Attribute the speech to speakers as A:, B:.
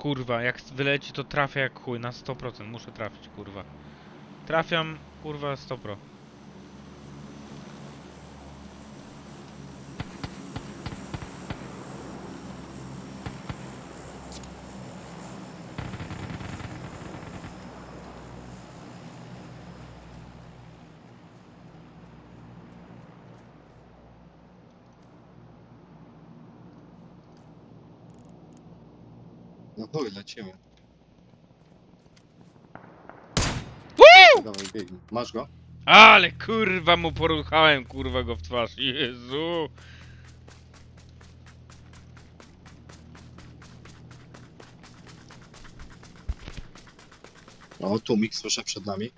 A: Kurwa, jak wyleci to trafię jak chuj, na 100%, muszę trafić, kurwa. Trafiam, kurwa, 100
B: No chuj, lecimy. Dawaj, biegnij. Masz go?
A: Ale kurwa mu poruchałem, kurwa go w twarz, Jezu.
B: O, tu mix słyszę przed nami.